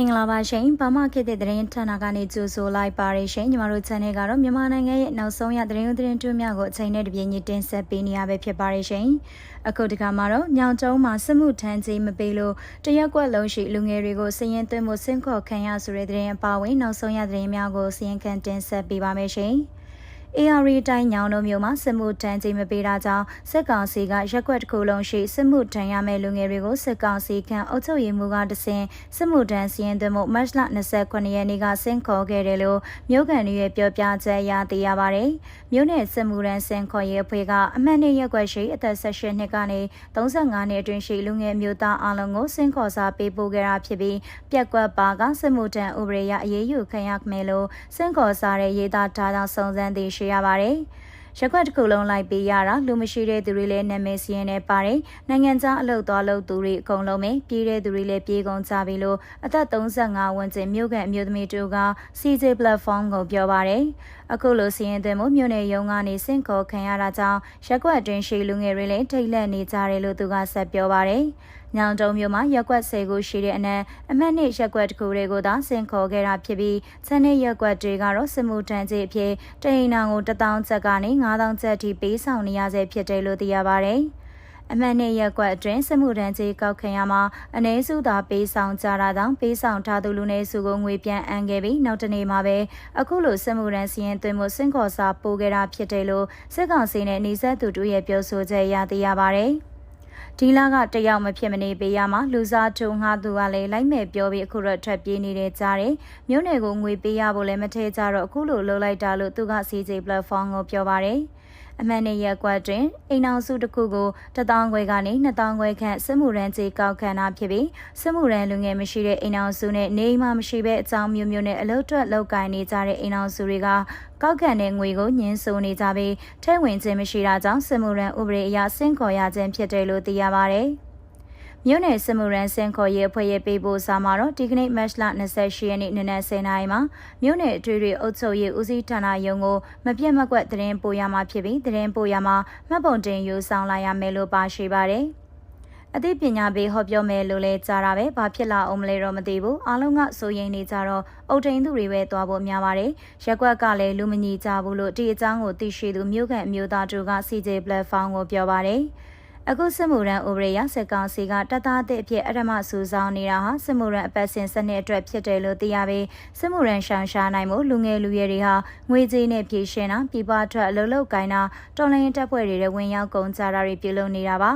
မင်္ဂလာပါရှင်။ဘာမှခေတ်တဲ့သတင်းဌာနကနေကြိုဆိုလိုက်ပါရရှင်။ညီမတို့ channel ကတော့မြန်မာနိုင်ငံရဲ့နောက်ဆုံးရသတင်းဥသတင်းတွင်းများကိုအချိန်နဲ့တပြေးညီတင်ဆက်ပေးနေရပဲဖြစ်ပါရရှင်။အခုဒီကမှာတော့ညောင်ကျုံမှာစစ်မှုထမ်းကြီးမပေးလို့တရက်ကွက်လုံးရှိလူငယ်တွေကိုစည်ရင်သွင်းမှုစင့်ခေါ်ခံရဆိုတဲ့သတင်းအပါအဝင်နောက်ဆုံးရသတင်းများကိုစည်ရင်ခံတင်ဆက်ပေးပါမယ်ရှင်။ AR တိုင်းညောင်တို့မျိုးမှာစစ်မှုထမ်းခြင်းမပေးတာကြောင့်စစ်ကောင်စီကရက်ွက်တစ်ခုလုံးရှိစစ်မှုထမ်းရမယ့်လူငယ်တွေကိုစစ်ကောင်စီခန့်အုပ်ချုပ်ရေးမှူးကတစဉ်စစ်မှုထမ်းစီရင်သွင်းမှုမတ်လ29ရက်နေ့ကဆင့်ခေါ်ခဲ့တယ်လို့မြို့ကန်တွေရဲ့ပြောပြချက်အရသိရပါတယ်။မြို့နယ်စစ်မှုထမ်းဆင့်ခေါ်ရေးအဖွဲ့ကအမှတ်နှစ်ရက်ွက်ရှိအသက်18နှစ်ကနေ35နှစ်အတွင်းရှိလူငယ်မျိုးသားအလုံးကိုဆင့်ခေါ်စာပေးပို့ခဲ့တာဖြစ်ပြီးပြက်ကွက်ပါကစစ်မှုထမ်းဥပဒေရအရေးယူခံရမယ်လို့ဆင့်ခေါ်စာရဲ့ရေးသားထားကြောင်းစုံစမ်းသိရှိရပါတယ်။ရက်ွက်တစ်ခုလုံးလိုက်ပေးရတာလူမရှိတဲ့သူတွေလည်းနာမည်စီရင်နေပါတယ်။နိုင်ငံခြားအလုပ်သွားလုပ်သူတွေအကုန်လုံးပဲပြေးတဲ့သူတွေလည်းပြေးကုန်ကြပြီလို့အသက်35ဝန်းကျင်မြို့ကန်အမျိုးသမီးတို့က CJ platform ကိုပြောပါတယ်။ အခုလိုစီရင်သွင်းမှုမြို့နယ်ရုံးကနေစင့်ခေါ်ခံရတာကြောင့်ရက်ွက်အတွင်းရှိလူငယ်တွေလည်းထိတ်လန့်နေကြတယ်လို့သူကဆက်ပြောပါတယ်။ညောင်တုံမြို့မှာရက်ွက်၁၀ခုရှိတဲ့အနက်အမှတ်နှစ်ရက်ွက်တစ်ခုတွေကိုသာဆင်ခေါ်ခဲ့တာဖြစ်ပြီးဆန်နှစ်ရက်ွက်တွေကတော့စမှုတန်းကြီးအဖြစ်တအိမ်နာကို1000ကျပ်ကနေ9000ကျပ်ထိပေးဆောင်နေရဆဲဖြစ်တယ်လို့သိရပါဗျ။ အမှန်နဲ့ရက်ကွက်အတွင်းစမှုတန်းကြီးကောက်ခံရမှာအ ਨੇ စုသာပေးဆောင်ကြတာကြောင့်ပေးဆောင်ထားသူလူနေစုကိုငွေပြန်အန်ခဲ့ပြီးနောက်တနေ့မှာပဲအခုလိုစမှုတန်းစီရင်သွင်းမှုစင်ခေါ်စာပို့ခဲ့တာဖြစ်တယ်လို့စစ်ကောင်စီနဲ့နေဆက်သူတို့ရဲ့ပြောဆိုချက်ရသိရပါဗျ။ဒီလကတယောက်မဖြစ်မနေပေးရမှာလူစားထုံငှားသူကလည်းလိုက်မဲ့ပြောပြီးအခုတော့ထွက်ပြေးနေတဲ့ကြားတယ်မြို့နယ်ကိုငွေပေးရဖို့လည်းမထဲကြတော့အခုလိုလှုပ်လိုက်တာလို့သူက CJ platform ကိုပြောပါတယ် အမှန်နဲ့ရက်ကွက်တွင်အိမ်အောင်စုတစ်ခုကို1000ခွဲကနေ2000ခွဲခန့်စစ်မှုရန်ကြေးကောက်ခံတာဖြစ်ပြီးစစ်မှုရန်လူငယ်မရှိတဲ့အိမ်အောင်စုနဲ့နေအိမ်မှမရှိဘဲအကြောင်းမျိုးမျိုးနဲ့အလုတ်ထွက်လောက်ကင်နေကြတဲ့အိမ်အောင်စုတွေကကောက်ခံတဲ့ငွေကိုညှင်းဆိုနေကြပြီးထဲဝင်ခြင်းမရှိတာကြောင့်စစ်မှုရန်ဥပဒေအရဆင့်ခေါ်ရခြင်းဖြစ်တယ်လို့သိရပါတယ်။ မြို့နယ်စမှုရန်စင်ခေါ်ရေးအဖွဲ့ရဲ့ပေးပို့စာမှာတော့ဒီကနေ့မတ်လ28ရက်နေ့နနက်10:00နာရီမှာမြို့နယ်အထွေထွေအုပ်ချုပ်ရေးဦးစီးဌာနရုံးကိုမပြတ်မကွက်သတင်းပို့ရမှာဖြစ်ပြီးသတင်းပို့ရမှာမှတ်ပုံတင်ယူဆောင်လာရမယ်လို့ပါရှိပါတယ်။အသိပညာပေးဟောပြောမယ်လို့လဲကြားတာပဲဘာဖြစ်လာအောင်မလဲတော့မသိဘူးအားလုံးကစိုးရိမ်နေကြတော့အုတ်ထိန်သူတွေပဲသွားဖို့များပါတယ်ရက်ကွက်ကလည်းလူမညီကြဘူးလို့ဒီအကြောင်းကိုသိရှိသူမြို့ကန်မျိုးသားတို့က CJ platform ကိုပြောပါတယ်။ အခုစစ်မှုရန်ဥပဒေရစက်ကောင်စီကတသားတဲ့အဖြစ်အထမစူဆောင်းနေတာဟာစစ်မှုရန်အပတ်စဉ်စနစ်အတွက်ဖြစ်တယ်လို့သိရပြီးစစ်မှုရန်ရှောင်ရှားနိုင်မှုလူငယ်လူရွယ်တွေဟာငွေကြေးနဲ့ပြေရှင်းတာပြပထွက်အလုပ်လုပ်ကိုင်းတာတော်လိုင်းတပ်ဖွဲ့တွေရဲ့ဝင်ရောက်ကုန်ကြတာတွေပြုလုပ်နေတာပါ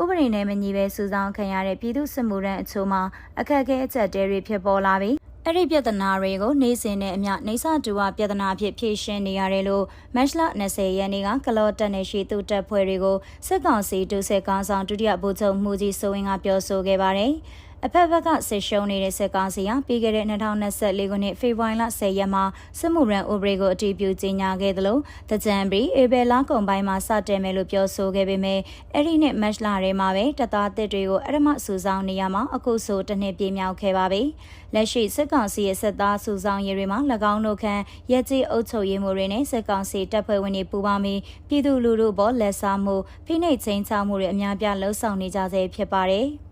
ဥပဒေနဲ့မညီပဲစူဆောင်းခံရတဲ့ပြည်သူစစ်မှုရန်အချို့မှာအခက်အခဲအကျက်တဲတွေဖြစ်ပေါ်လာပြီး အဲ့ဒီပြဿနာတွေကိုနေစဉ်နဲ့အမျှနေဆတူဝပြဿနာအဖြစ်ဖြေရှင်းနေရတယ်လို့မတ်လ20ရက်နေ့ကကလော့တက်နေရှိသူတပ်ဖွဲ့တွေကိုစစ်ကောင်စီဒုစစ်ကောင်ဆောင်ဒုတိယဗိုလ်ချုပ်မှုကြီးစိုးဝင်းကပြောဆိုခဲ့ပါတယ်။ အဖက်ဖက်ကဆစ်ရှုံးနေတဲ့စစ်ကောင်စီဟာပြီးခဲ့တဲ့2024ခုနှစ်ဖေဖော်ဝါရီလ10ရက်မှာစစ်မှုရန်ဥပဒေကိုအတည်ပြုကြေညာခဲ့သလိုတကြံပြီးဧပြီလကုန်ပိုင်းမှာစတင်မယ်လို့ပြောဆိုခဲ့ပေမဲ့အဲ့ဒီနှစ်မတ်လထဲမှာပဲတပ်သားတစ်တွေကိုအရမစူဆောင်းနေရမှာအခုဆိုတစ်နှစ်ပြည့်မြောက်ခဲ့ပါပြီ။လက်ရှိစစ်ကောင်စီရဲ့စစ်သားစူဆောင်းရေးတွေမှာ၎င်းတို့ခန့်ရဲကြီးအုပ်ချုပ်ရေးမှုတွေနဲ့စစ်ကောင်စီတပ်ဖွဲ့ဝင်တွေပူးပေါင်းပြီးပြည်သူလူထုပေါ်လက်စားမှုဖိနှိပ်ချင်းချမှုတွေအများပြားလှုံ့ဆော်နေကြဆဲဖြစ်ပါတယ်။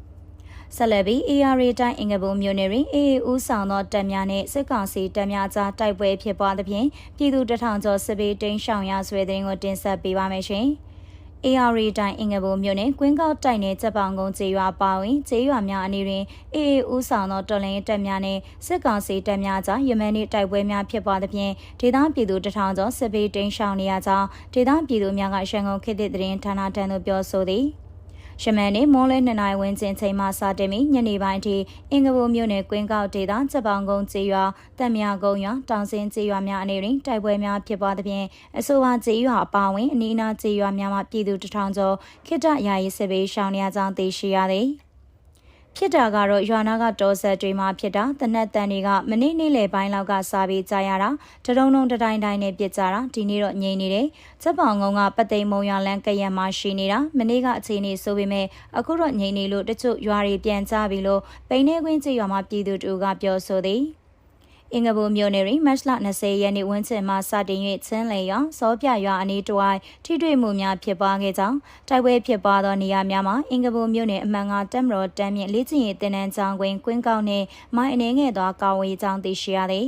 ဆက်လက်ပြီး AR တိုင်းအင်္ဂဘုံမြို့နယ်တွင် AA ဦးဆောင်သောတပ်များနှင့်စစ်ကောင်စီတပ်များကြားတိုက်ပွဲဖြစ်ပွားသဖြင့်ပြည်သူတထောင်ကျော်စစ်ဘေးတိမ်းရှောင်ရဆွေတဲ့ရင်ကိုတင်ဆက်ပေးပါမယ်ရှင်။ AR တိုင်းအင်္ဂဘုံမြို့နယ်ကွင်းကောက်တိုက်နယ်ချက်ပေါင်ကုန်းကျေးရွာပါဝင်ကျေးရွာများအနီးတွင် AA ဦးဆောင်သောတော်လှန်ရေးတပ်များနှင့်စစ်ကောင်စီတပ်များကြားယမန်နေ့တိုက်ပွဲများဖြစ်ပွားသဖြင့်ဒေသပြည်သူတထောင်ကျော်စစ်ဘေးတိမ်းရှောင်နေရကြောင်းဒေသပြည်သူများကရန်ကုန်ခေတ်သစ်သတင်းဌာနထံသို့ပြောဆိုသည်။ ရှမန်နေမွန်လဲ2နိုင်ဝန်းကျင်ချိန်မှစတင်ပြီးညနေပိုင်းထိအင်္ဂဘိုမြို့နယ်ကွင်းကောက်ဒေသချက်ပေါင်ကုန်းကျေးရွာတက်မြကုန်းရွာတောင်စင်းကျေးရွာများအနေတွင်တိုက်ပွဲများဖြစ်ပွားသဖြင့်အဆိုပါကျေးရွာအပါအဝင်အနီးအနားကျေးရွာများမှပြည်သူတထောင်ကျော်ခိတ္တယာယီစစ်ဘေးရှောင်နေရကြောင်းသိရှိရသည်။ ဖြစ်တာကတော့ရွာနာကတောဆက်တွေမှာဖြစ်တာတနက်တန်တွေကမနေ့နေ့လယ်ပိုင်းလောက်ကစားပြီးကြာရတာတရုံတုံတတိုင်းတိုင်းနဲ့ပြစ်ကြတာဒီနေ့တော့ငြိမ်နေတယ်ချက်ပေါင်ကုန်းကပသိမ်မုံရွာလန်းကရက်မှာရှိနေတာမနေ့ကအခြေအနေဆိုပေမဲ့အခုတော့ငြိမ်နေလို့တချို့ရွာတွေပြန်ကြပြီလို့ပိန်းနေကွင်းကျေးရွာမှာပြည်သူတို့ကပြောဆိုသည် အင်္ဂဘူမြို့နယ်တွင်မတ်လ20ရက်နေ့ဝန်းကျင်မှစတင်၍ချင်းလေရွာစောပြရွာအနီးတစ်ဝိုက်ထိတွေ့မှုများဖြစ်ပွားခဲ့ကြောင်းတိုက်ပွဲဖြစ်ပွားသောနေရာများမှာအင်္ဂဘူမြို့နယ်အမှန်ကတက်မတော်တမ်းမြင့်လေးကျင်ရေးတင်နန်းကျောင်းကွင်းကွင်းကောက်နှင့်မိုင်းအနေငယ်သောကာဝေးကျောင်းသိရှိရသည်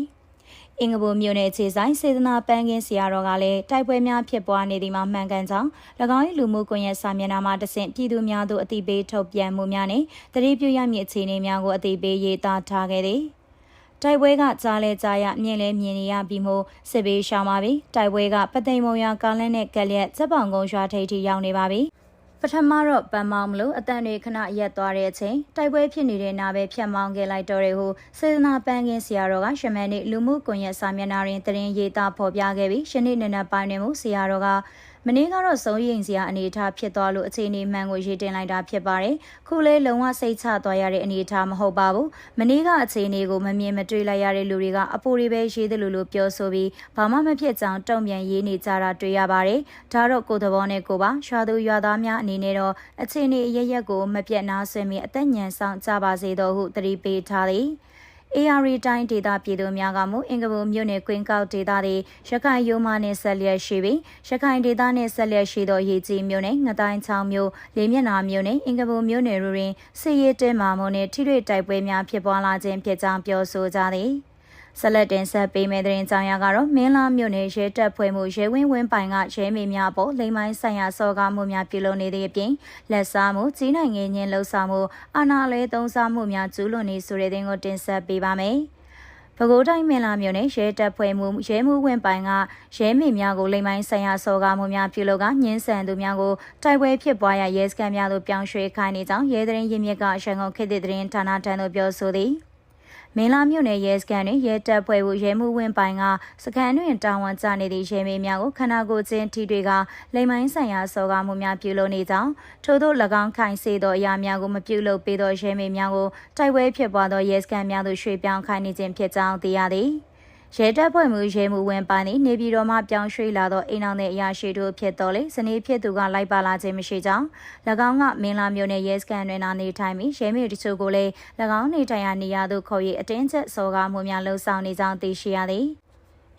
အင်္ဂဘူမြို့နယ်ခြေဆိုင်စေတနာပန်းကင်းဆရာတော်ကလည်းတိုက်ပွဲများဖြစ်ပွားနေသည်မှာမှန်ကန်ကြောင်း၎င်း၏လူမှုကွန်ရက်စာမျက်နှာမှာတဆင့်ပြည်သူများသို့အသိပေးထုတ်ပြန်မှုများနဲ့တတိပြုရမည့်အခြေအနေများကိုအသိပေးရေးသားထားခဲ့သည် တိုက်ပွဲကကြားလဲကြားရမြင်လဲမြင်နေရပြီးမို့စစ်ဘေးရှောင်ပါပြီတိုက်ပွဲကပသိမ်မုံရွာကားလန်းနဲ့ကက်လက်စက်ပောင်ကုန်းရွာထိပ်ထိရောက်နေပါပြီပထမတော့ပန်းမောင်းမလို့အတန်တွေခဏရက်သွားတဲ့အချိန်တိုက်ပွဲဖြစ်နေတဲ့နာပဲဖြတ်မောင်းခဲ့လိုက်တော့တယ်ဟုစေတနာပန်းကင်းဆရာတော်ကရှမန်နေ့လူမှုကွန်ရက်စာမျက်နှာတွင်တရင်ရေးသားဖော်ပြခဲ့ပြီးရှနေ့နနက်ပိုင်းတွင်မူဆရာတော်က မနေ့ကတော့စုံရင်စရာအနေအထားဖြစ်သွားလို့အခြေအနေမှန်ကိုရေးတင်လိုက်တာဖြစ်ပါတယ်။ခုလဲလုံးဝစိတ်ချသွားရတဲ့အနေအထားမဟုတ်ပါဘူး။မနေ့ကအခြေအနေကိုမမြင်မတွေ့လိုက်ရတဲ့လူတွေကအပူတွေပဲရေးတယ်လို့လို့ပြောဆိုပြီးဘာမှမဖြစ်ကြောင်တုံ့ပြန်ရေးနေကြတာတွေ့ရပါတယ်။ဒါတော့ကိုယ်သဘောနဲ့ကိုပါရွာသူရွာသားများအနေနဲ့တော့အခြေအနေအရရက်ကိုမပြတ်နာဆွေးမီအသက်ညံဆောင်ကြပါစေတော့ဟုတတိပေးထားသည်။ AR တိုင်းဒေသပြည်သူများကမူအင်္ဂဘူမြို့နယ်ကွင်းကောက်ဒေသတွေရခိုင်ရိုးမနှင့်ဆက်လျက်ရှိပြီးရခိုင်ဒေသနှင့်ဆက်လျက်ရှိသောရေကြီးမြို့နယ်ငတိုင်းချောင်းမြို့လေးမျက်နှာမြို့နယ်အင်္ဂဘူမြို့နယ်တို့တွင်စစ်ရေးတဲမာမုံနှင့်ထိတွေ့တိုက်ပွဲများဖြစ်ပွားလာခြင်းဖြစ်ကြောင်းပြောဆိုကြသည်။ ဆက်လက်တင်ဆက်ပေးမယ့်တဲ့ကြောင်ရကတော့မင်းလာမြို့နယ်ရဲတပ်ဖွဲ့မှုရဲဝင်းဝင်းပိုင်ကရဲမေများပေါ်လိမ်မိုင်းဆိုင်ရာစော်ကားမှုများပြုလုပ်နေတဲ့အပြင်လက်စားမှုကြီးနိုင်ငယ်ချင်းလှုပ်ဆောင်မှုအာဏာလဲသုံးစားမှုများကျူးလွန်နေဆိုတဲ့တဲ့ကိုတင်ဆက်ပေးပါမယ်။ပဲခူးတိုင်းမင်းလာမြို့နယ်ရဲတပ်ဖွဲ့မှုရဲမှုဝင်ပိုင်ကရဲမေများကိုလိမ်မိုင်းဆိုင်ရာစော်ကားမှုများပြုလုပ်ကညှင်းဆန်သူများကိုတိုက်ပွဲဖြစ်ပွားရာရဲစခန်းများသို့ပြောင်းရွှေ့ခိုင်းနေကြောင်းရဲတရင်ရင်းမြစ်ကရန်ကုန်ခေတ်သစ်တရင်ဌာနထံသို့ပြောဆိုသည်။ မင်းလာမြို့နယ်ရဲစခန်းတွင်ရဲတပ်ဖွဲ့ကိုရဲမှုဝင်ပိုင်ကစခန်းတွင်တာဝန်ကျနေသည့်ရဲမေများကိုခန္ဓာကိုယ်ချင်းထိတွေကလိမ်မိုင်းဆိုင်ရာစော်ကားမှုများပြုလုပ်နေကြောင်းထို့သော၎င်းခိုင်စေသောအရာများကိုမပြုလုပ်ပေးသောရဲမေများကိုတိုက်ပွဲဖြစ်ပွားသောရဲစခန်းများသို့ရွှေ့ပြောင်းခိုင်းနေခြင်းဖြစ်ကြောင်းသိရသည်။ ရဲတပ်ဖွဲ့မှုရဲမှုဝင်ပါနေနေပြည်တော်မှပြောင်းရွှေ့လာသောအိမ်အောင်တဲ့အရာရှိတို့ဖြစ်တော်လေဇနီးဖြစ်သူကလိုက်ပါလာခြင်းမရှိကြောင်း၎င်းကမင်းလာမျိုးနဲ့ရဲစခန်းတွင်နာနေထိုင်ပြီးရဲမြေတချို့ကိုလည်း၎င်းနေထိုင်ရာနေရာသို့ခေါ်၍အတင်းကျပ်စော်ကားမှုများလှုံ့ဆော်နေကြောင်းသိရှိရသည်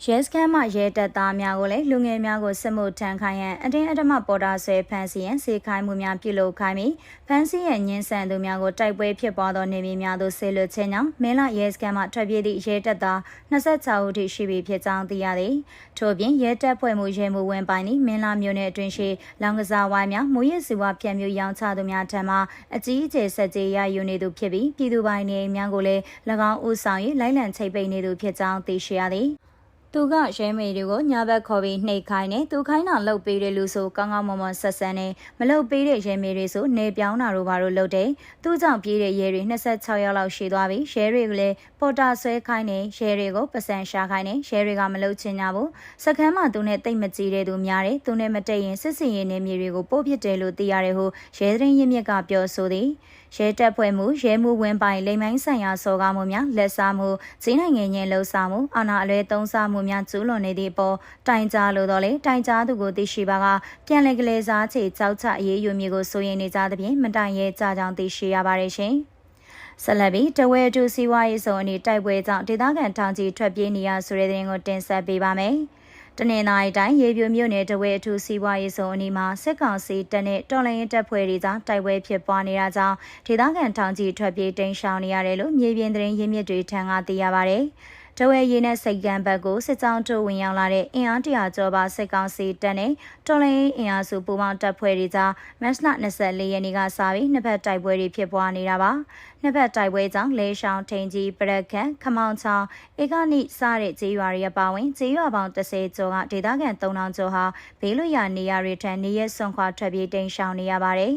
ရဲစခန်းမှရဲတပ်သားများကိုလည်းလူငယ်များကိုစစ်မှုထမ်းခိုင်းရန်အတင်းအဓမ္မပေါ်တာဆွဲဖမ်းဆီးရန်စေခိုင်းမှုများပြုလုပ်ခိုင်းပြီးဖမ်းဆီးရန်ညှင်းဆန်သူများကိုတိုက်ပွဲဖြစ်ပွားသောနေမြေများသို့ဆေလွတ်ခြင်းကြောင့်မင်းလာရဲစခန်းမှထွက်ပြေးသည့်ရဲတပ်သား26ဦးထိရှိပြီဖြစ်ကြောင်းသိရသည်ထို့ပြင်ရဲတပ်ဖွဲ့မှုရဲမှုဝင်ပိုင်းသည့်မင်းလာမြို့နယ်အတွင်းရှိလောင်ကစားဝိုင်းများမူရစ်စီဝါဖြန့်မျိုးရောင်းချသူများထံမှအကြီးအကျယ်ဆက်ကြေးရယူနေသူဖြစ်ပြီးပြည်သူပိုင်နေများကိုလည်း၎င်းဦးဆောင်၍လိုက်လံချိတ်ပိတ်နေသူဖြစ်ကြောင်းသိရှိရသည် သူကရဲမေတွေကိုညာဘက်ခေါ်ပြီးနှိပ်ခိုင်းနေသူခိုင်းတာလှုပ်ပေးတယ်လို့ဆိုကောင်းကောင်းမွန်မွန်ဆက်ဆန်းနေမလှုပ်ပေးတဲ့ရဲမေတွေဆိုနေပြောင်းတာတို့ဘာလို့လှုပ်တယ်သူကြောင့်ပြေးတဲ့ရဲတွေ26ရောက်လောက်ရှိသွားပြီရဲတွေကလည်းပေါ်တာဆွဲခိုင်းနေရဲတွေကိုပစံရှာခိုင်းနေရဲတွေကမလှုပ်ချင်ကြဘူးစကမ်းမှာသူနဲ့တိတ်မကြည့်တဲ့သူများတယ်သူနဲ့မတိတ်ရင်စစ်စင်ရင်နေမြေတွေကိုပို့ပစ်တယ်လို့သိရတယ်ဟုရဲသတင်းရင်းမြစ်ကပြောဆိုသည်ရဲတပ်ဖွဲ့မှုရဲမှုဝင်ပိုင်လိမ်မိုင်းဆိုင်ရာစော်ကားမှုများလက်စားမှုဈေးနိုင်ငံငယ်လှုပ်ဆောင်မှုအာဏာအလွဲသုံးစားမှုများကျူးလွန်နေသည့်အပေါ်တိုင်ကြားလိုတော့လေတိုင်ကြားသူကိုသိရှိပါကပြန်လည်ကလေးစားချေကြောက်ချအေးယူမျိုးကိုစိုးရင်နေကြသဖြင့်မတိုင်ရဲကြကြောင်းသိရှိရပါတယ်ရှင်ဆက်လက်ပြီးတဝဲတူစီဝါရေးစုံအနေတိုက်ပွဲကြောင့်ဒေသခံထောင်ချီထွက်ပြေးနေရဆိုတဲ့တဲ့ရင်ကိုတင်ဆက်ပေးပါမယ်။တနင်္လာရီတိုင်းရေပြိုမြို့နယ်တဝဲအထူးစီးပွားရေးစုံအနီးမှာစစ်ကောင်စီတပ်နဲ့တော်လှန်ရေးတပ်ဖွဲ့တွေကြားတိုက်ပွဲဖြစ်ပွားနေတာကြောင့်ဒေသခံထောင်ချီထွက်ပြေးတိမ်းရှောင်နေရတယ်လို့မြေပြင်သတင်းရင်းမြစ်တွေထံကသိရပါဗျ။ တဝဲရင်းနဲ့စိတ်ကံဘက်ကိုစစ်ကြောင်းတို့ဝင်ရောက်လာတဲ့အင်အားတရာကျော်ပါစစ်ကောင်စီတပ်နဲ့တော်လှန်ရေးအင်အားစုပူးပေါင်းတပ်ဖွဲ့တွေကြားမတ်လ24ရက်နေ့ကစပြီးနှစ်ဖက်တိုက်ပွဲတွေဖြစ်ပွားနေတာပါနှစ်ဖက်တိုက်ပွဲကြောင့်လဲရှောင်းထိန်ကြီးပရက်ခန့်ခမောင်ချောင်းဧကနိစတဲ့ကျေးရွာတွေအပါဝင်ကျေးရွာပေါင်း30ကျော်ကဒေသခံ3000ကျော်ဟာဘေးလွတ်ရာနေရာတွေထံနေရဆွန်ခွာထွက်ပြေးတိမ်းရှောင်နေရပါတယ်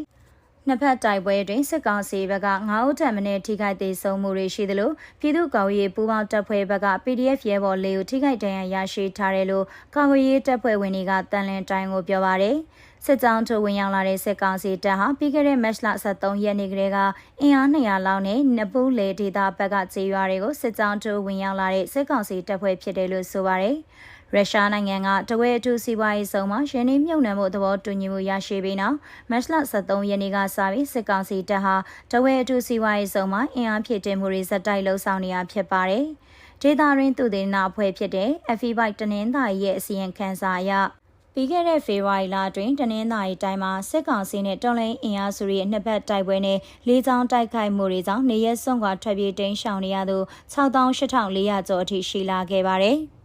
နှစ်ဖက်တိုက်ပွဲတွင်စစ်ကောင်စီဘက်က9ဦးထပ်မံထိခိုက်သေးဆုံးမှုတွေရှိသလိုပြည်သူ့ကာကွယ်ရေးပူးပေါင်းတပ်ဖွဲ့ဘက်က PDF ရဲဘော်လေးဦးထိခိုက်ဒဏ်ရာရရှိထားတယ်လို့ကာကွယ်ရေးတပ်ဖွဲ့ဝင်တွေကတန်လင်းတိုင်းကိုပြောပါရယ်စစ်ကြောင်းထိုးဝင်ရောက်လာတဲ့စစ်ကောင်စီတပ်ဟာပြီးခဲ့တဲ့မတ်လ23ရက်နေ့ကလေးကအင်အား200လောက်နဲ့နပူးလေဒေတာဘက်ကခြေရွာတွေကိုစစ်ကြောင်းထိုးဝင်ရောက်လာတဲ့စစ်ကောင်စီတပ်ဖွဲ့ဖြစ်တယ်လို့ဆိုပါရယ် ရုရှားနိုင်ငံကတဝဲအထူးစီးပွားရေးဆောင်မှာရင်းနှီးမြှုပ်နှံမှုသဘောတူညီမှုရရှိပြီးနောက်မတ်လ23ရက်နေ့ကစပြီးစစ်ကောင်စီတပ်ဟာတဝဲအထူးစီးပွားရေးဆောင်မှာအင်အားဖြည့်တင်မှုတွေဇက်တိုက်လှုပ်ဆောင်နေတာဖြစ်ပါတယ်။ဒေတာရင်းသူတေနာအဖွဲ့ဖြစ်တဲ့ FE Bike တနင်္သာရီရဲ့အစီရင်ခံစာအရပြီးခဲ့တဲ့ဖေဖော်ဝါရီလအတွင်းတနင်္သာရီတိုင်းမှာစစ်ကောင်စီနဲ့တော်လိုင်းအင်အားစုရဲ့နှစ်ဘက်တိုက်ပွဲနဲ့လေးချောင်းတိုက်ခိုက်မှုတွေကြောင့်နေရက်စွန့်ခွာထွက်ပြေးတိမ်းရှောင်နေရသူ68,400ကျော်အထိရှိလာခဲ့ပါတယ်။